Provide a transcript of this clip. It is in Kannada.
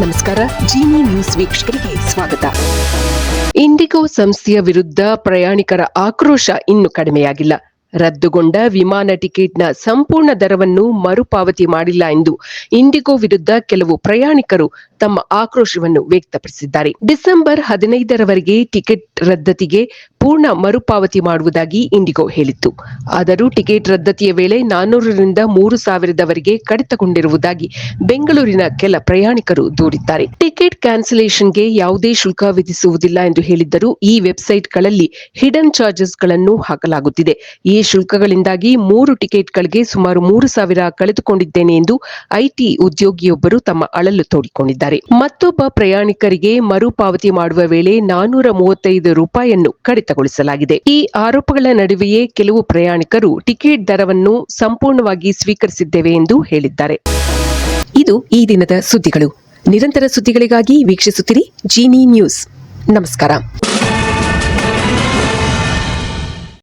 ನಮಸ್ಕಾರ. ಜಿನಿ ನ್ಯೂಸ್ ವೀಕ್ಷಕರಿಗೆ ಸ್ವಾಗತ. ಇಂಡಿಗೋ ಸಂಸ್ಥೆಯ ವಿರುದ್ಧ ಪ್ರಯಾಣಿಕರ ಆಕ್ರೋಶ ಇನ್ನು ಕಡಿಮೆಯಾಗಿಲ್ಲ. ರದ್ದುಗೊಂಡ ವಿಮಾನ ಟಿಕೆಟ್ನ ಸಂಪೂರ್ಣ ದರವನ್ನು ಮರುಪಾವತಿ ಮಾಡಿಲ್ಲ ಎಂದು ಇಂಡಿಗೋ ವಿರುದ್ಧ ಕೆಲವು ಪ್ರಯಾಣಿಕರು ತಮ್ಮ ಆಕ್ರೋಶವನ್ನು ವ್ಯಕ್ತಪಡಿಸಿದ್ದಾರೆ. ಡಿಸೆಂಬರ್ ಹದಿನೈದರವರೆಗೆ ಟಿಕೆಟ್ ರದ್ದತಿಗೆ ಪೂರ್ಣ ಮರುಪಾವತಿ ಮಾಡುವುದಾಗಿ ಇಂಡಿಗೋ ಹೇಳಿತ್ತು. ಆದರೂ ಟಿಕೆಟ್ ರದ್ದತಿಯ ವೇಳೆ ನಾನ್ನೂರರಿಂದ ಮೂರು ಸಾವಿರದವರೆಗೆ ಕಡಿತಗೊಂಡಿರುವುದಾಗಿ ಬೆಂಗಳೂರಿನ ಕೆಲ ಪ್ರಯಾಣಿಕರು ದೂರಿದ್ದಾರೆ. ಟಿಕೆಟ್ ಕ್ಯಾನ್ಸಲೇಷನ್ಗೆ ಯಾವುದೇ ಶುಲ್ಕ ವಿಧಿಸುವುದಿಲ್ಲ ಎಂದು ಹೇಳಿದ್ದರೂ ಈ ವೆಬ್ಸೈಟ್ಗಳಲ್ಲಿ ಹಿಡನ್ ಚಾರ್ಜಸ್ಗಳನ್ನು ಹಾಕಲಾಗುತ್ತಿದೆ. ಈ ಶುಲ್ಕಗಳಿಂದಾಗಿ ಮೂರು ಟಿಕೆಟ್ಗಳಿಗೆ ಸುಮಾರು ಮೂರು ಸಾವಿರ ಕಳೆದುಕೊಂಡಿದ್ದೇನೆ ಎಂದು ಐಟಿ ಉದ್ಯೋಗಿಯೊಬ್ಬರು ತಮ್ಮ ಅಳಲು ತೋಡಿಕೊಂಡಿದ್ದಾರೆ. ಮತ್ತೊಬ್ಬ ಪ್ರಯಾಣಿಕರಿಗೆ ಮರುಪಾವತಿ ಮಾಡುವ ವೇಳೆ ನಾನೂರ ಮೂವತ್ತೈದು ರೂಪಾಯಿಯನ್ನು ಕಡಿತಗೊಳಿಸಲಾಗಿದೆ. ಈ ಆರೋಪಗಳ ನಡುವೆಯೇ ಕೆಲವು ಪ್ರಯಾಣಿಕರು ಟಿಕೆಟ್ ದರವನ್ನು ಸಂಪೂರ್ಣವಾಗಿ ಸ್ವೀಕರಿಸಿದ್ದೇವೆ ಎಂದು ಹೇಳಿದ್ದಾರೆ. ಇದು ಈ ದಿನದ ಸುದ್ದಿಗಳು. ನಿರಂತರ ಸುದ್ದಿಗಳಿಗಾಗಿ ವೀಕ್ಷಿಸುತ್ತಿರಿ ಜೀನಿ ನ್ಯೂಸ್. ನಮಸ್ಕಾರ.